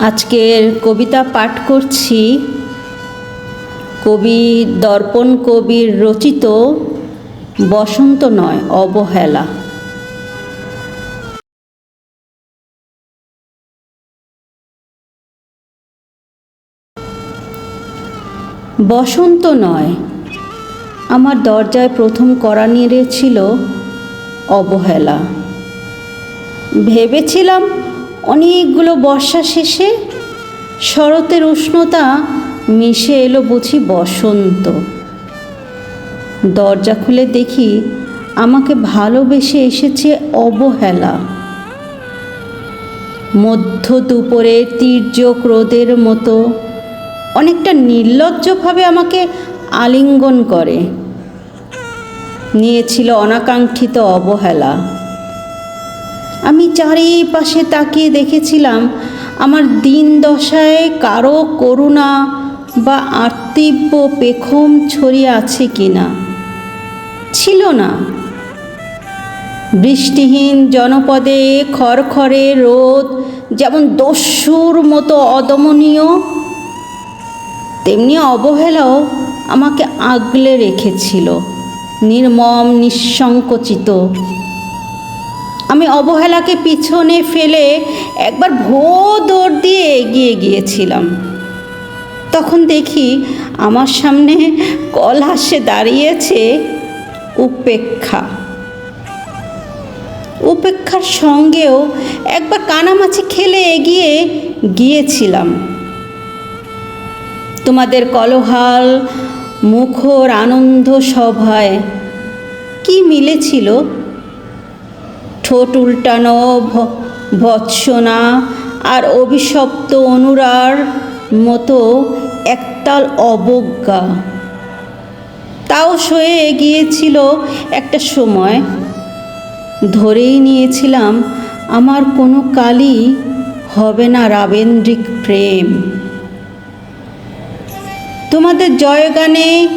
আজকের কবিতা পাঠ করছি কবি দর্পণ কবির রচিত বসন্ত নয়, অবহেলা। বসন্ত নয়, আমার দরজায় প্রথম করা নেড়েছিল অবহেলা। ভেবেছিলাম অনেকগুলো বর্ষা শেষে শরতের উষ্ণতা মিশে এলো বুঝি বসন্ত। দরজা খুলে দেখি আমাকে ভালোবেসে এসেছে অবহেলা। মধ্য দুপুরে তীর্যক রোদের মতো অনেকটা নির্লজ্জভাবে আমাকে আলিঙ্গন করে। নিয়েছিল অনাকাঙ্ক্ষিত অবহেলা। আমি চারিপাশে তাকিয়ে দেখেছিলাম, আমার দিন দশায় কারও করুণা বা আর্তিব্য পেখম ছড়িয়ে আছে কিনা। ছিল না। বৃষ্টিহীন জনপদে খড়খড়ে রোদ, যেমন দস্যুর মতো অদমনীয়, তেমনি অবহেলাও আমাকে আগলে রেখেছিল, নির্মম, নিঃসংকোচিত আমি অবহেলাকে পিছনে ফেলে একবার ভো দৌড় দিয়ে এগিয়ে গিয়েছিলাম। তখন দেখি আমার সামনে কল হাসে দাঁড়িয়েছে উপেক্ষা। উপেক্ষার সঙ্গেও একবার কানামাছি খেলে এগিয়ে গিয়েছিলাম। তোমাদের কলহাল, মুখর, আনন্দ সভায় কি মিলেছিল? ঠোঁট উল্টানো ভৎসনা আর অভিশপ্ত অনুরার মতো একতাল অবজ্ঞা। তাও সয়ে এগিয়েছিল একটা সময়। ধরেই নিয়েছিলাম, আমার কোনো কালই হবে না রাবেন্দ্রিক প্রেম। তোমাদের জয়গানে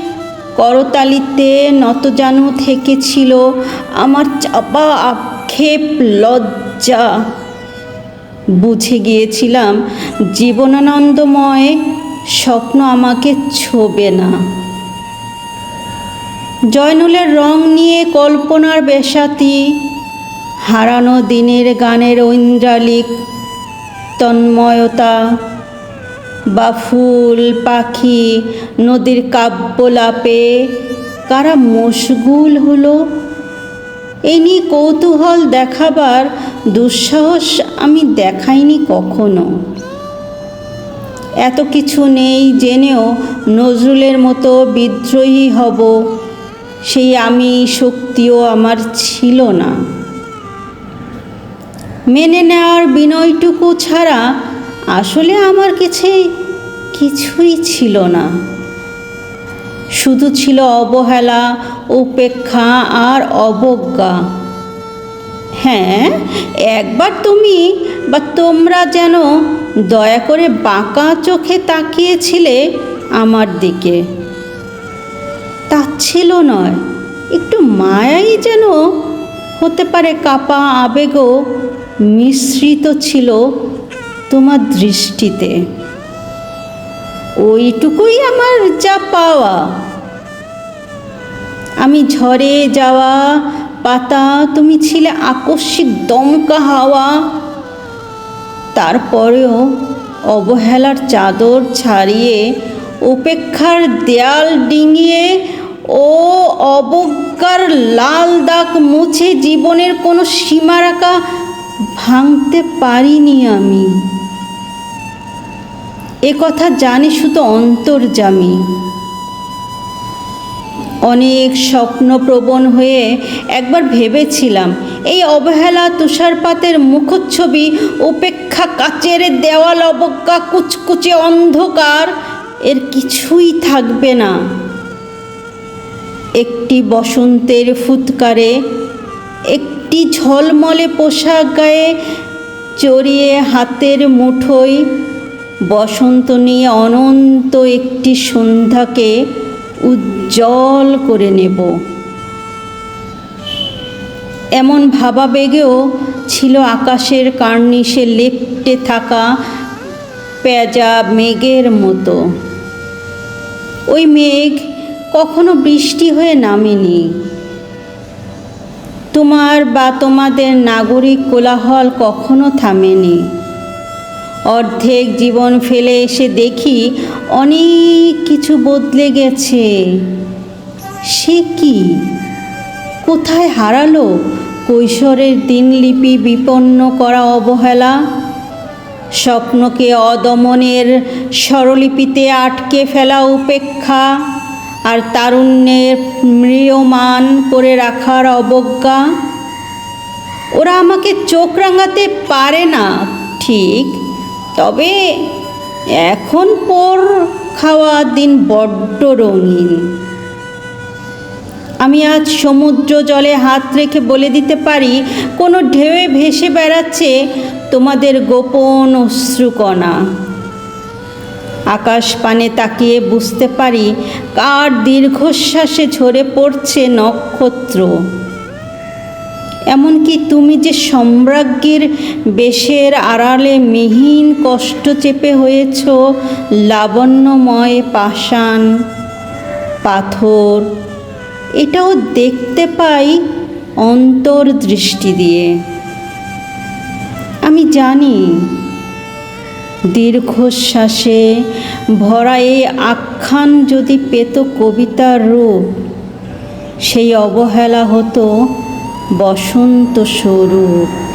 করতালিতে নতজানু থেকে ছিল আমার চাপা আক্ষেপ লজ্জা। বুঝে গিয়েছিলাম, জীবনানন্দময় স্বপ্ন আমাকে ছোবে না। জয়নুলের রং নিয়ে কল্পনার বেশাতি, হারানো দিনের গানের ঐন্দ্রালিক তন্ময়তা বা ফুল, পাখি, নদীর কাব্যলাপে কারা মশগুল হলো এই নিয়ে কৌতূহল দেখাবার দুঃসাহস আমি দেখাইনি কখনো। এত কিছু নেই জেনেও নজরুলের মতো বিদ্রোহী হব, সেই আমি শক্তিও আমার ছিল না। মেনে নেওয়ার বিনয়টুকু ছাড়া আসলে আমার কাছে কিছুই ছিল না। শুধু ছিল অবহেলা, উপেক্ষা আর অবজ্ঞা। হ্যাঁ একবার তুমি বা তোমরা যেন দয়া করে বাঁকা চোখে তাকিয়েছিলে আমার দিকে। তাচ্ছিল নয়, একটু মায়াই যেন হতে পারে কাপা আবেগও মিশ্রিত ছিল তোমার দৃষ্টিতে। ওইটুকুই আমার যা পাওয়া। আমি ঝড়ে যাওয়া পাতা, তুমি ছিলে আকস্মিক দমকা হাওয়া। তারপরেও অবহেলার চাদর ছাড়িয়ে, উপেক্ষার দেয়াল ডিঙিয়ে, ও অবজ্ঞার লাল দাগ মুছে জীবনের কোনো সীমারেখা ভাঙতে পারিনি আমি। এ কথা জানি শুধু অন্তর্জামী অনেক স্বপ্নপ্রবণ হয়ে একবার ভেবেছিলাম, এই অবহেলা তুষারপাতের মুখচ্ছবি, উপেক্ষা কাচের দেওয়াল অবজ্ঞা, কুচকুচে অন্ধকার, এর কিছুই থাকবে না। একটি বসন্তের ফুৎকারে, একটি ঝলমলে পোশাক গায়ে, চড়িয়ে হাতের মুঠোয় বসন্ত নিয়ে অনন্ত একটি সন্ধ্যাকে উজ্জ্বল করে নেব। এমন ভাবাবেগেও ছিল আকাশের কার্নিশে লেপ্টে থাকা পেঁজা মেঘের মতো। ওই মেঘ কখনো বৃষ্টি হয়ে নামেনি। তোমার বা তোমাদের নাগরিক কোলাহল কখনো থামেনি। অর্ধেক জীবন ফেলে এসে দেখি অনেক কিছু বদলে গেছে। সে কি? কোথায় হারালো? কৈশোরের দিনলিপি বিপন্ন করা অবহেলা? স্বপ্নকে অদমনের স্বরলিপিতে আটকে ফেলা উপেক্ষা? আর তারুণ্যের ম্রিয়মান করে রাখার অবজ্ঞা? ওরা আমাকে চোখ রাঙাতে পারে না, ঠিক? তবে এখন পর খাওয়া দিন বড্ড রঙিন। আমি আজ সমুদ্র জলে হাত রেখে বলে দিতে পারি, কোনো ঢেউয়ে ভেসে বেড়াচ্ছে তোমাদের গোপন অশ্রুকণা। আকাশ পানে তাকিয়ে বুঝতে পারি, কার দীর্ঘশ্বাসে ঝরে পড়ছে নক্ষত্র। এমনকি তুমি যে সম্রাজ্ঞীর বেশের আড়ালে মিহিন কষ্ট চেপে হয়েছ, লাবণ্যময় পাষাণ, পাথর, এটাও দেখতে পাই অন্তর্দৃষ্টি দিয়ে। আমি জানি, দীর্ঘশ্বাসে ভরা এই আখ্যান যদি পেত কবিতার রূপ, সেই অবহেলা হতো বসন্ত স্বরূপ।